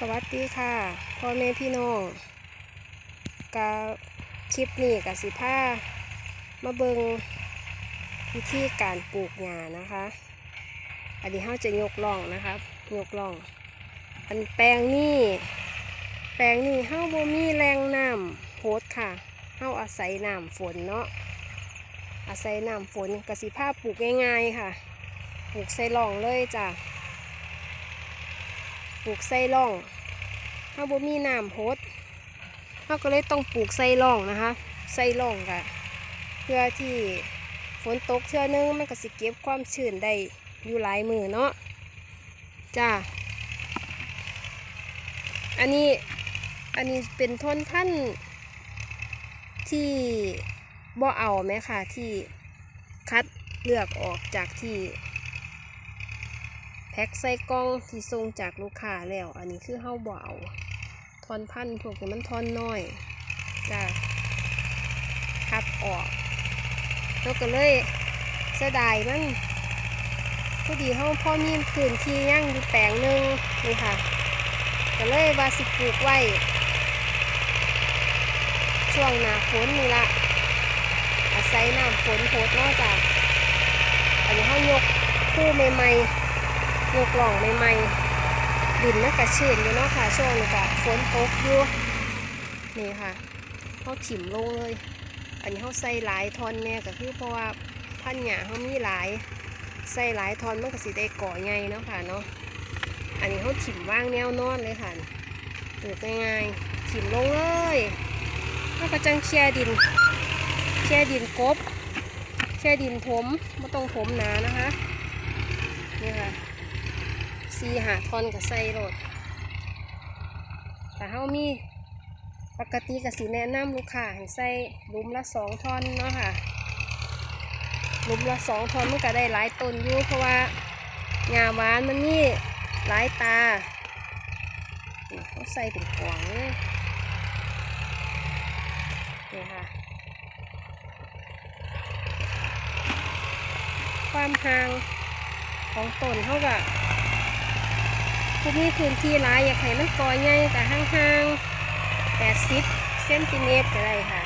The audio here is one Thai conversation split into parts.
สวัสดีค่ะพ่อแม่พี่น้องกาคลิปนี้กับสิผ้ามาเบิงวิธีการปลูกหญ้านะคะ อันนี้เขาจะยกล่องนะครับยกล่อง อันแปลงนี่แปลงนี่เฮาบ่มีแรงน้ำโพดค่ะเฮาอาศัยน้ำฝนเนาะอาศัยน้ำฝนกสิภาปลูกง่ายๆค่ะ ปลูกใส่ล่องเลยจ้ะ ปลูกไส้ร่องถ้าบ่มีน้ำโพดเราก็เลยต้องปลูกไส้ร่องนะคะไส้ร่องกะเพื่อที่ฝนตกเทื่อนึงมันก็สิเก็บความชื้นได้อยู่หลายมือเนาะจ้าอันนี้อันนี้เป็นทนพันธุ์ที่บ่เอาไหมค่ะที่คัดเลือกออกจากที่ แพ็คใส่กล่องที่ส่งจากลูกค้าแล้ว อันนี้คือเฮาบ่เอาทอนพันธุ์พวกนี้มันทอนน้อยจะคัดออกแล้วก็เลยเสียดายมันพอดีเฮาพ่อมีพื้นที่ย่างอยู่แปลงหนึ่งนี่ค่ะ ก็เลยว่าสิปลูกไว้ ช่วงหน้าฝนนี่ละอาศัยน้ำฝนโพดนอกจากอันนี้เฮายกคู่ใหม่ๆ ยกล่องใหม่ๆดินมันกระชื้นอยู่เนาะค่ะช่วงนี้ก็ฝนตกอยู่นี่ค่ะเขาถิ่มลงเลย อันนี้เขาใส่หลายทอนแน่ก็คือเพราะว่าพันหญ้าเขามีหลายใส่หลายทอนมันก็สิได้ก่อใหญ่เนาะค่ะเนาะอันนี้เขาถิ่มว่างแนวนอนเลยค่ะปลูกง่ายๆถิ่มลงเลยแล้วก็จังเคลียร์ดินเคลียร์ดินกบเคลียร์ดินถมไม่ต้องถมหนานะคะนี่ค่ะ ซีหาทอนกับใส่โรดแต่เฮามีปกติกับสีแนะนำลูกค้าให้ใส่ลุมละสองทอนเนาะค่ะลุมละสองทอนมันก็ได้หลายต้นอยู่เพราะว่าหญ้าหวานมันมีหลายตาเขาใส่เป็นกล่องเลยนี่ค่ะ ความห่างของต้นเขาก็ ผู้มีพื้นที่หลายอยากให้มันกอใหญ่แต่ห่างๆ80เซนติเมตรก็ได้ค่ะ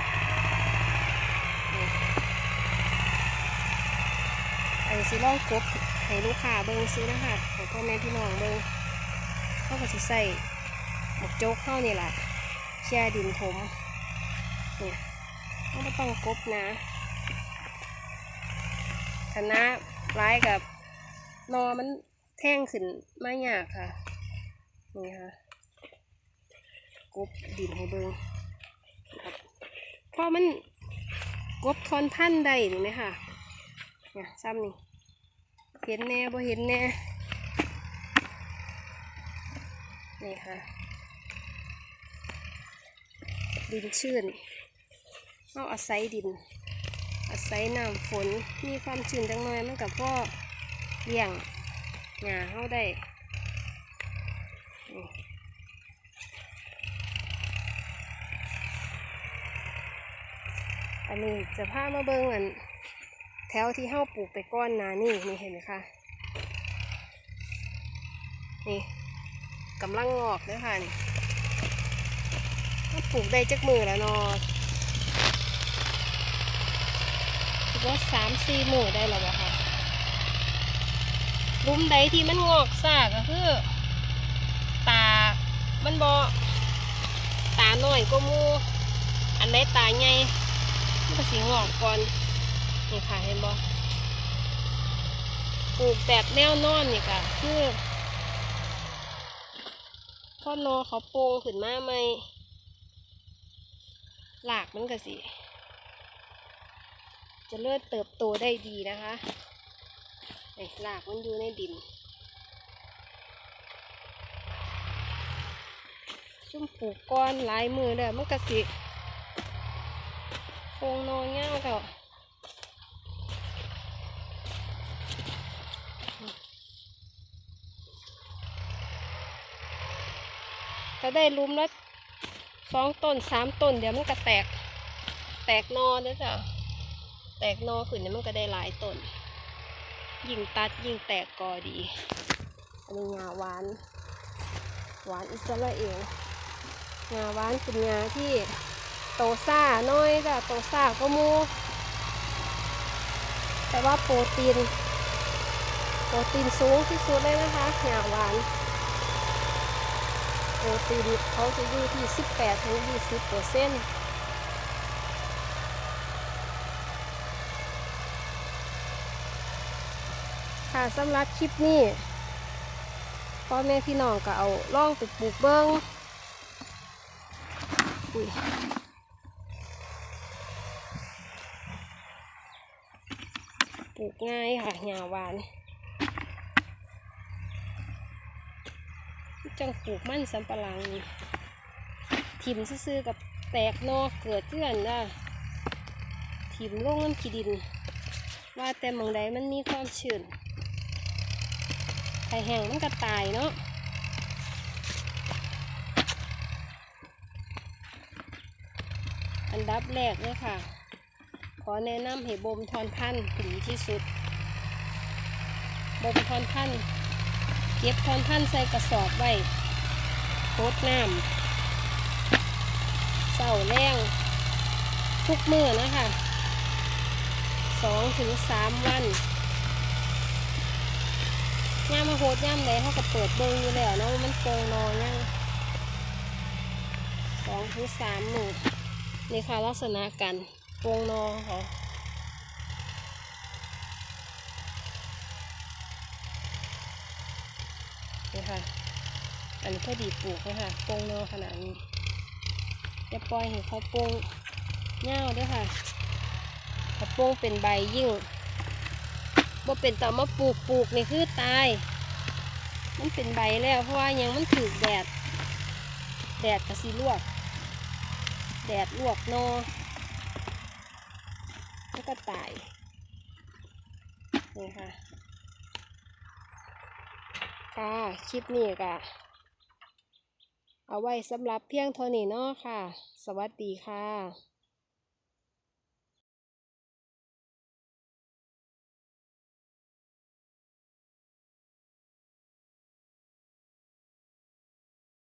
อันนี้สิลองกบให้ลูกค้าเบิ่งซื้อนะคะให้พ่อแม่พี่น้องเบิ่งเขาก็สิใส่หมกโจ๊กเข้านี่แหละแช่ดินถมเนี่ยเขาไม่ต้องกบนะคณะร้ายกับนอมันแท่งขึ้นไม่ยากค่ะ นี่ค่ะกบดินให้เบิงครับเพราะมันกบทอนพันได้นี่ไหมค่ะเนี่ยซ้ำนี่เห็นแน่บ่เห็นแน่นี่ค่ะดินชื้นเอาอาศัยดิน อาศัยน้ำฝนมีความชื้นจังหน่อยมันกับพ่อเลี้ยงหญ้าเขาได้ อันนี้จะพามาเบิ่งอัน แถวที่เฮาปลูกไปก้อนนานี่นี่เห็นไหมคะนี่กำลังงอกเลยค่ะนี่เราปลูกได้จักมือแล้วเนาะคิดว่าสามสี่หมู่ได้แล้วบ่ค่ะรุมใดที่มันงอกซากก็คือ มันบอตาหน่อยก็มูอันใดตาใหญ่มันก็สีงอกก่อนนี่ค่ะเห็นบ่ปลูกแบบแนวนอนนี่ค่ะคือพ่อนอเขาโปงขึ้นมาไหมหลากมันก็สิ จะเลื่อนเติบโตได้ดีนะคะไอ้รากมันอยู่ในดิน ซุ่มปลูกก้อนหลายมือเลยมันก็สิโคงนอนเงี้ยก็จะได้ลุมและสองต้นสามต้น เดี๋ยวมันก็แตก แตกนอเด้อจ้ะแตกนอขึ้นเนี่ยมันก็ได้หลายต้น ยิ่งตัดยิ่งแตกกอดีอันนี้หญ้าหวาน หวานอิสราเอล งาหวานเป็นงาที่โตซ่าน้อยจ้ะโตซ่าก็มูแต่ว่าโปรตีน โปรตีนสูงที่สุดเลยนะคะงาหวาน โปรตีนเขาจะอยู่ที่ 18ถึง20เปอร์เซ็นต์ค่ะสำหรับคลิปนี้พ่อแม่พี่น้องก็เอาล่องไปปลูกเบิ้ง อุ้ยปลูกง่ายค่ะหญ้าหวานจังปลูกมั่นสำปะหลังนี่ทิมซื่อกับแตกนอเกิดเกื่อนได้ทิมลงน้ำขี้ดิน ว่าแต่หมองใดมันมีความชื้นไข่แห้งมันก็ตายเนาะ อันดับแรกเลยค่ะ ขอแนะนำให้บ่มทอนพันธุ์ดีที่สุดบ่มทอนพันธุ์เก็บทอนพันธุ์ใส่กระสอบไว้โคดน้ำเสาแรงทุกมือนะคะสองถึงสามวันย่ามาโหดย่ามใดเขาก็เปิดเบิ้งอยู่แล้วเนาะว่ามันโปงนอนยังสองถึงสามหมื่น นี่ค่ะลักษณะกันโปงนอค่ะนี่ค่ะ อันนี้พอดีปลูกเลยค่ะโปงนอขนาดนี้จะปล่อยให้เขาโปงเง่าด้วยค่ะเขาโปงเป็นใบยิ่งบ่เป็นต่อมาปลูกปลูกนี่คือตาย มันเป็นใบแล้วเพราะว่ายังมันถือแดด แดดกระสีลวก แดดลวกนอแล้วก็ตายนี่ค่ะค่ะคลิปนี้ก็เอาไว้สำหรับเพียงเท่านี้เนาะค่ะ สวัสดีค่ะ